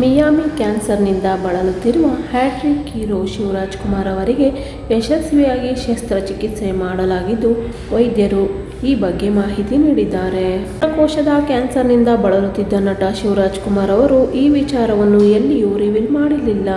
Miami ಕ್ಯಾನ್ಸರ್ನಿಂದ ಬಳಲುತ್ತಿರುವ hat trick hero Shivraj Kumar ಅವರಿಗೆ ಯಶಸ್ವಿಯಾಗಿ ಶಸ್ತ್ರಚಿಕಿತ್ಸೆ ಮಾಡಲಾಗಿದ್ದು, ವೈದ್ಯರು ಈ ಬಗ್ಗೆ ಮಾಹಿತಿ ನೀಡಿದ್ದಾರೆ. ಕೋಶದ ಕ್ಯಾನ್ಸರ್ನಿಂದ ಬಳಲುತ್ತಿದ್ದ ನಟ ಶಿವರಾಜ್ ಕುಮಾರ್ ಅವರು ಈ ವಿಚಾರವನ್ನು ಎಲ್ಲಿಯೂ ರಿವೀಲ್ ಮಾಡಲಿಲ್ಲ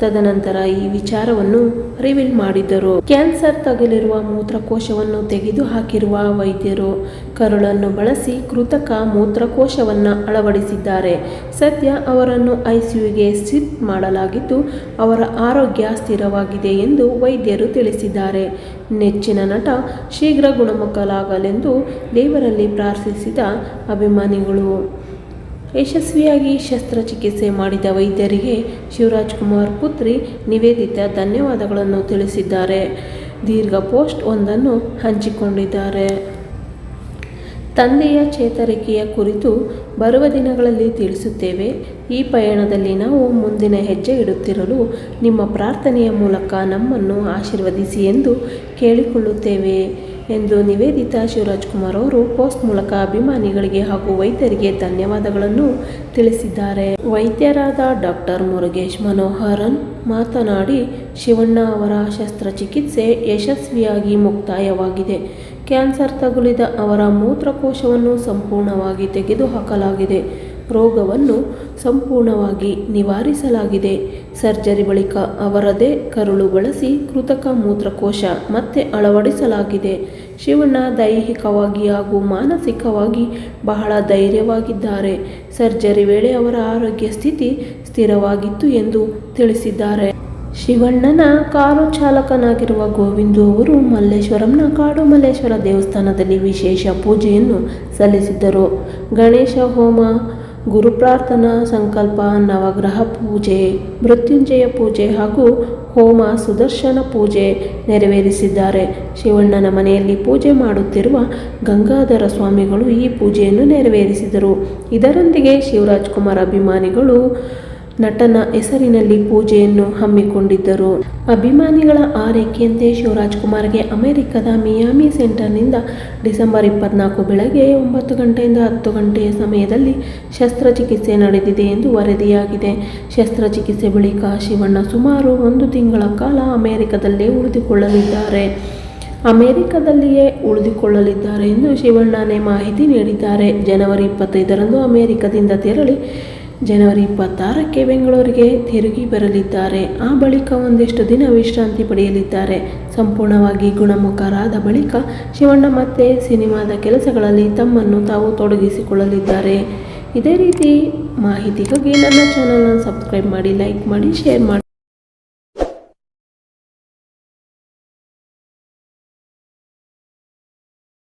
ತದನಂತರ ಈ ವಿಚಾರವನ್ನು ರಿವೀಲ್ ಮಾಡಿದ್ದರು ಕ್ಯಾನ್ಸರ್ ತಗಲಿರುವ ಮೂತ್ರಕೋಶವನ್ನು ತೆಗೆದು ಹಾಕಿರುವ ವೈದ್ಯರು ಕರುಳನ್ನು ಬಳಸಿ ಕೃತಕ ಮೂತ್ರಕೋಶವನ್ನು ಅಳವಡಿಸಿದ್ದಾರೆ. ಸದ್ಯ ಅವರನ್ನು ಐಸಿಯುಗೆ ಶಿಫ್ಟ್ ಮಾಡಲಾಗಿದ್ದು, ಅವರ ಆರೋಗ್ಯ ಸ್ಥಿರವಾಗಿದೆ ಎಂದು ವೈದ್ಯರು ತಿಳಿಸಿದ್ದಾರೆ. ನೆಚ್ಚಿನ ನಟ ಶೀಘ್ರ ಗುಣಮುಖಲಾಗಲೆಂದು ದೇವರಲ್ಲಿ ಪ್ರಾರ್ಥಿಸಿದ ಅಭಿಮಾನಿಗಳು. ಯಶಸ್ವಿಯಾಗಿ ಶಸ್ತ್ರಚಿಕಿತ್ಸೆ ಮಾಡಿದ ವೈದ್ಯರಿಗೆ ಶಿವರಾಜ್ ಕುಮಾರ್ ಪುತ್ರಿ ನಿವೇದಿತಾ ಧನ್ಯವಾದಗಳನ್ನು ತಿಳಿಸಿದ್ದಾರೆ. ದೀರ್ಘ ಪೋಸ್ಟ್ ಒಂದನ್ನು ಹಂಚಿಕೊಂಡಿದ್ದಾರೆ. ತಂದೆಯ ಚೇತರಿಕೆಯ ಕುರಿತು ಬರುವ ದಿನಗಳಲ್ಲಿ ತಿಳಿಸುತ್ತೇವೆ. ಈ ಪಯಣದಲ್ಲಿ ನಾವು ಮುಂದಿನ ಹೆಜ್ಜೆ ಇಡುತ್ತಿರಲು ನಿಮ್ಮ ಪ್ರಾರ್ಥನೆಯ ಮೂಲಕ ನಮ್ಮನ್ನು ಆಶೀರ್ವದಿಸಿ ಎಂದು ಕೇಳಿಕೊಳ್ಳುತ್ತೇವೆ. ಎಂದು ನಿವೇದಿತಾ ಶಿವರಾಜ್ ಕುಮಾರ್ ಅವರು ಪೋಸ್ಟ್ ಮೂಲಕ ಅಭಿಮಾನಿಗಳಿಗೆ ಹಾಗೂ ವೈದ್ಯರಿಗೆ ಧನ್ಯವಾದಗಳನ್ನು ತಿಳಿಸಿದ್ದಾರೆ. ವೈದ್ಯರಾದ ಡಾಕ್ಟರ್ ಮುರುಗೇಶ್ ಮನೋಹರನ್ ಮಾತನಾಡಿ, ಶಿವಣ್ಣ ಅವರ ಶಸ್ತ್ರಚಿಕಿತ್ಸೆ ಯಶಸ್ವಿಯಾಗಿ ಮುಕ್ತಾಯವಾಗಿದೆ. ಕ್ಯಾನ್ಸರ್ ತಗುಲಿದ ಅವರ ಮೂತ್ರಕೋಶವನ್ನು ಸಂಪೂರ್ಣವಾಗಿ ತೆಗೆದುಹಾಕಲಾಗಿದೆ. ರೋಗವನ್ನು ಸಂಪೂರ್ಣವಾಗಿ ನಿವಾರಿಸಲಾಗಿದೆ. ಸರ್ಜರಿ ಬಳಿಕ ಅವರದೇ ಕರುಳು ಬಳಸಿ ಕೃತಕ ಮೂತ್ರಕೋಶ ಮತ್ತೆ ಅಳವಡಿಸಲಾಗಿದೆ. ಶಿವಣ್ಣ ದೈಹಿಕವಾಗಿ ಹಾಗೂ ಮಾನಸಿಕವಾಗಿ ಬಹಳ ಧೈರ್ಯವಾಗಿದ್ದಾರೆ. ಸರ್ಜರಿ ವೇಳೆ ಅವರ ಆರೋಗ್ಯ ಸ್ಥಿತಿ ಸ್ಥಿರವಾಗಿತ್ತು ಎಂದು ತಿಳಿಸಿದ್ದಾರೆ. ಶಿವಣ್ಣನ ಕಾರು ಚಾಲಕನಾಗಿರುವ ಗೋವಿಂದು ಅವರು ಮಲ್ಲೇಶ್ವರಂನ ಕಾಡು ಮಲ್ಲೇಶ್ವರ ದೇವಸ್ಥಾನದಲ್ಲಿ ವಿಶೇಷ ಪೂಜೆಯನ್ನು ಸಲ್ಲಿಸಿದ್ದರು. ಗಣೇಶ ಹೋಮ ಗುರುಪ್ರಾರ್ಥನಾ ಸಂಕಲ್ಪ, ನವಗ್ರಹ ಪೂಜೆ, ಮೃತ್ಯುಂಜಯ ಪೂಜೆ ಹಾಗೂ ಹೋಮ ಸುದರ್ಶನ ಪೂಜೆ ನೆರವೇರಿಸಿದ್ದಾರೆ. ಶಿವಣ್ಣನ ಮನೆಯಲ್ಲಿ ಪೂಜೆ ಮಾಡುತ್ತಿರುವ ಗಂಗಾಧರ ಸ್ವಾಮಿಗಳು ಈ ಪೂಜೆಯನ್ನು ನೆರವೇರಿಸಿದರು. ಇದರೊಂದಿಗೆ ಶಿವರಾಜ್ ಕುಮಾರ್ ಅಭಿಮಾನಿಗಳು ನಟನ ಹೆಸರಿನಲ್ಲಿ ಪೂಜೆಯನ್ನು ಹಮ್ಮಿಕೊಂಡಿದ್ದರು. ಅಭಿಮಾನಿಗಳ ಆರೈಕೆಯಂತೆ ಶಿವರಾಜ್ ಕುಮಾರ್ಗೆ ಅಮೆರಿಕದ ಮಿಯಾಮಿ ಸೆಂಟರ್ನಿಂದ ಡಿಸೆಂಬರ್ ಇಪ್ಪತ್ನಾಲ್ಕು ಬೆಳಗ್ಗೆ ಒಂಬತ್ತು ಗಂಟೆಯಿಂದ ಹತ್ತು ಗಂಟೆಯ ಸಮಯದಲ್ಲಿ ಶಸ್ತ್ರಚಿಕಿತ್ಸೆ ನಡೆದಿದೆ ಎಂದು ವರದಿಯಾಗಿದೆ. ಶಸ್ತ್ರಚಿಕಿತ್ಸೆ ಬಳಿಕ ಶಿವಣ್ಣ ಸುಮಾರು ಒಂದು ತಿಂಗಳ ಕಾಲ ಅಮೆರಿಕದಲ್ಲೇ ಉಳಿದುಕೊಳ್ಳಲಿದ್ದಾರೆ. ಅಮೆರಿಕದಲ್ಲಿಯೇ ಉಳಿದುಕೊಳ್ಳಲಿದ್ದಾರೆ ಎಂದು ಶಿವಣ್ಣನೇ ಮಾಹಿತಿ ನೀಡಿದ್ದಾರೆ. ಜನವರಿ ಇಪ್ಪತ್ತೈದರಂದು ಅಮೆರಿಕದಿಂದ ತೆರಳಿ ಜನವರಿ ಇಪ್ಪತ್ತಾರಕ್ಕೆ ಬೆಂಗಳೂರಿಗೆ ತಿರುಗಿ ಬರಲಿದ್ದಾರೆ. ಆ ಬಳಿಕ ಒಂದಿಷ್ಟು ದಿನ ವಿಶ್ರಾಂತಿ ಪಡೆಯಲಿದ್ದಾರೆ. ಸಂಪೂರ್ಣವಾಗಿ ಗುಣಮುಖರಾದ ಬಳಿಕ ಶಿವಣ್ಣ ಮತ್ತೆ ಸಿನಿಮಾದ ಕೆಲಸಗಳಲ್ಲಿ ತಮ್ಮನ್ನು ತಾವು ತೊಡಗಿಸಿಕೊಳ್ಳಲಿದ್ದಾರೆ. ಇದೇ ರೀತಿ ಮಾಹಿತಿಗಾಗಿ ನನ್ನ ಚಾನಲ್ನ ಸಬ್ಸ್ಕ್ರೈಬ್ ಮಾಡಿ, ಲೈಕ್ ಮಾಡಿ, ಶೇರ್ ಮಾಡಿ.